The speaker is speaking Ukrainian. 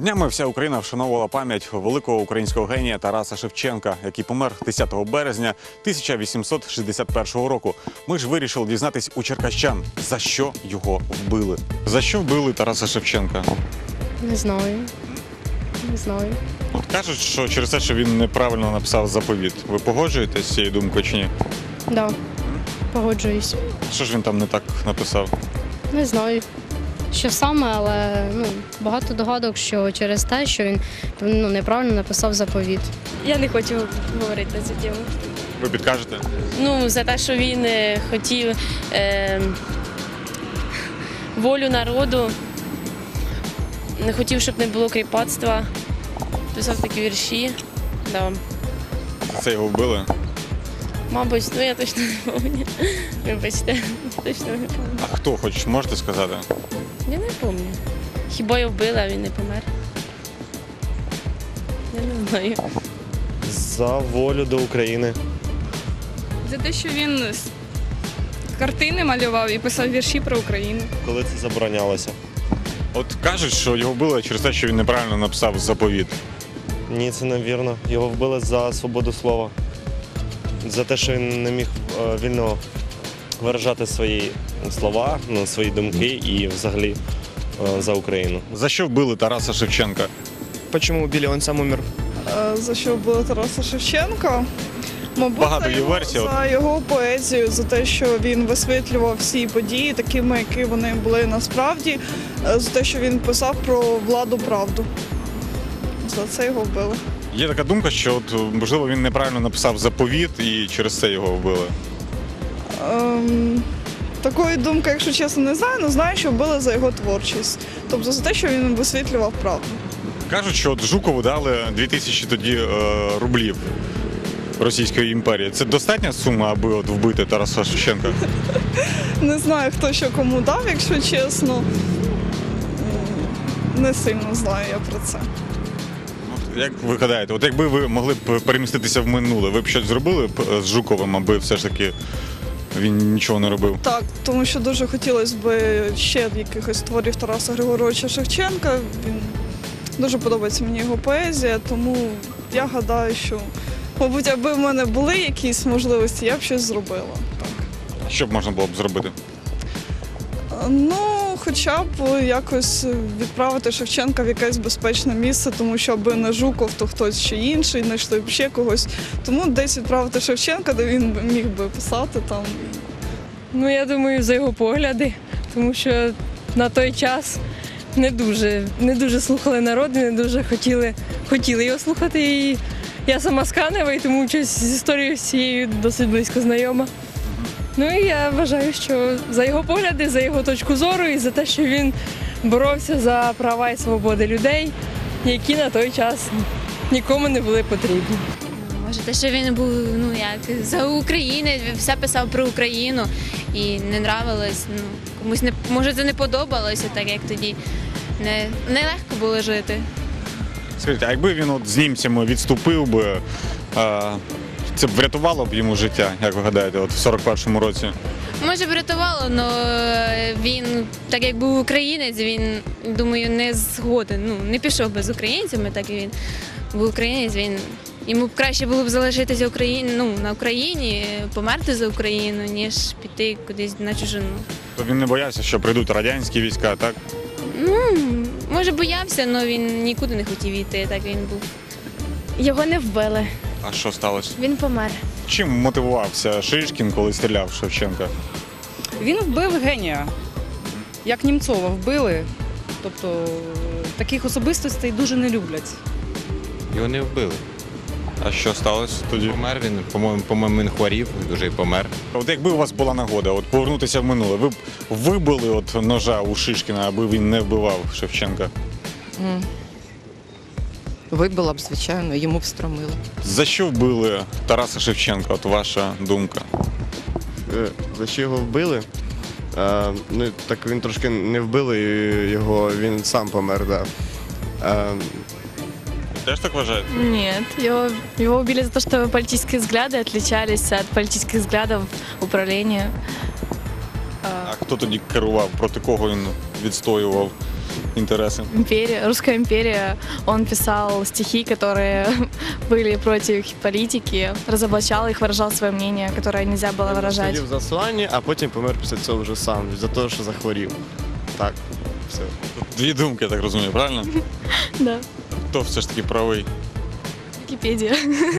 Днями вся Україна вшановувала пам'ять великого українського генія Тараса Шевченка, який помер 10 березня 1861 року. Ми ж вирішили дізнатись у черкащан, за що його вбили. За що вбили Тараса Шевченка? Не знаю. Не знаю. От кажуть, що через те, що він неправильно написав заповіт. Ви погоджуєтесь з цією думкою чи ні? Да. Погоджуюсь. Що ж він там не так написав? Не знаю. Що саме, але ну, багато догадок, що через те, що він ну, неправильно написав заповіт. Я не хочу говорити на цю тему. Ви підкажете? Ну, за те, що він е, хотів е, волю народу, не хотів, щоб не було кріпацтва, писав такі вірші. Да. Це його вбили. Мабуть, ну я точно не пам'ятаю. Вибачте, точно не пам'ятаю. А хто хоч можете сказати? Я не пам'ятаю. Хіба його вбили, а він не помер. Я не знаю. За волю до України. За те, що він картини малював і писав вірші про Україну. Коли це заборонялося? От кажуть, що його вбили через те, що він неправильно написав заповіт. Ні, це не вірно. Його вбили за свободу слова. За те, що він не міг е, вільно виражати свої слова, ну, свої думки і взагалі е, за Україну. За що вбили Тараса Шевченка? Почему убили? Он сам умер. Е, За що вбили Тараса Шевченка? Мабуть, Багато за є його, версій, за його поезію, за те, що він висвітлював всі події, такими, які вони були насправді, за те, що він писав про владу правду. За це його вбили. Є така думка, що от, можливо він неправильно написав заповіт і через це його вбили. Ем, такої думки, якщо чесно, не знаю, але знаю, що вбили за його творчість. Тобто за те, що він висвітлював правду. Кажуть, що от Жукову дали 2000 тоді е, рублів Російської імперії. Це достатня сума, аби от вбити Тараса Шевченка? Не знаю, хто що кому дав, якщо чесно. Не сильно знаю я про це. Як ви гадаєте, от якби ви могли б переміститися в минуле, ви б щось зробили б е, з Жуковим, аби все ж таки він нічого не робив? Так, тому що дуже хотілося б ще якихось творів Тараса Григоровича Шевченка. Він дуже подобається мені його поезія, тому я гадаю, що, мабуть, аби в мене були якісь можливості, я б щось зробила. Так. Що б можна було б зробити? Е, Ну, хоча б якось відправити Шевченка в якесь безпечне місце, тому що аби не Жуков, то хтось ще інший, знайшли б ще когось. Тому десь відправити Шевченка, де він міг би писати там. Ну, я думаю, за його погляди, тому що на той час не дуже, не дуже слухали народ, не дуже хотіли, хотіли його слухати. І я сама з Канева, і тому щось з історією цією досить близько знайома. Ну і я вважаю, що за його погляди, за його точку зору і за те, що він боровся за права і свободи людей, які на той час нікому не були потрібні. Може, те, що він був ну як за Україну, все писав про Україну і не нравилось. Ну комусь не може це не подобалося, так як тоді не нелегко було жити. Скажіть, а якби він от з німцями відступив би, е, це б врятувало б йому життя, як ви гадаєте, от в 41-му році? Може, врятувало, але він, так як був українець, він думаю, не згоден. Ну не пішов би з українцями, так і він був українець. Він йому б краще було б залишитися Україні, ну, на Україні, померти за Україну, ніж піти кудись на чужину. То він не боявся, що прийдуть радянські війська, так? Ну, може, боявся, але він нікуди не хотів йти, так він був. Його не вбили. А що сталося? Він помер. Чим мотивувався Шишкін, коли стріляв в Шевченка? Він вбив генія, як Німцова вбили. Тобто таких особистостей дуже не люблять. Його не вбили. А що сталося тоді? Помер він, по-моєму, по-моєму, він хворів, дуже й помер. От якби у вас була нагода от повернутися в минуле, ви б вибили от ножа у Шишкіна, аби він не вбивав Шевченка. Вибила б, звичайно, йому б стромило. За що вбили Тараса Шевченка? От ваша думка? Е, За що його вбили? Е, ну, так він трошки не вбили його, він сам помер, да. Е, Теж так вважаєте? Нет, его, его убили за то, что политические взгляды отличались от политических взглядов управления. А хто тоді керував? Проти кого він відстоював інтереси? Империя, русская империя. Он писал стихи, которые были против политики, разоблачал их, выражал свое мнение, которое нельзя было выражать. Сидів в засланні, а потім помер після цього вже сам, за те, що захворів. Так, все. Дві думки, я так розумію, правильно? Да, Хто все ж таки правий? Википедия.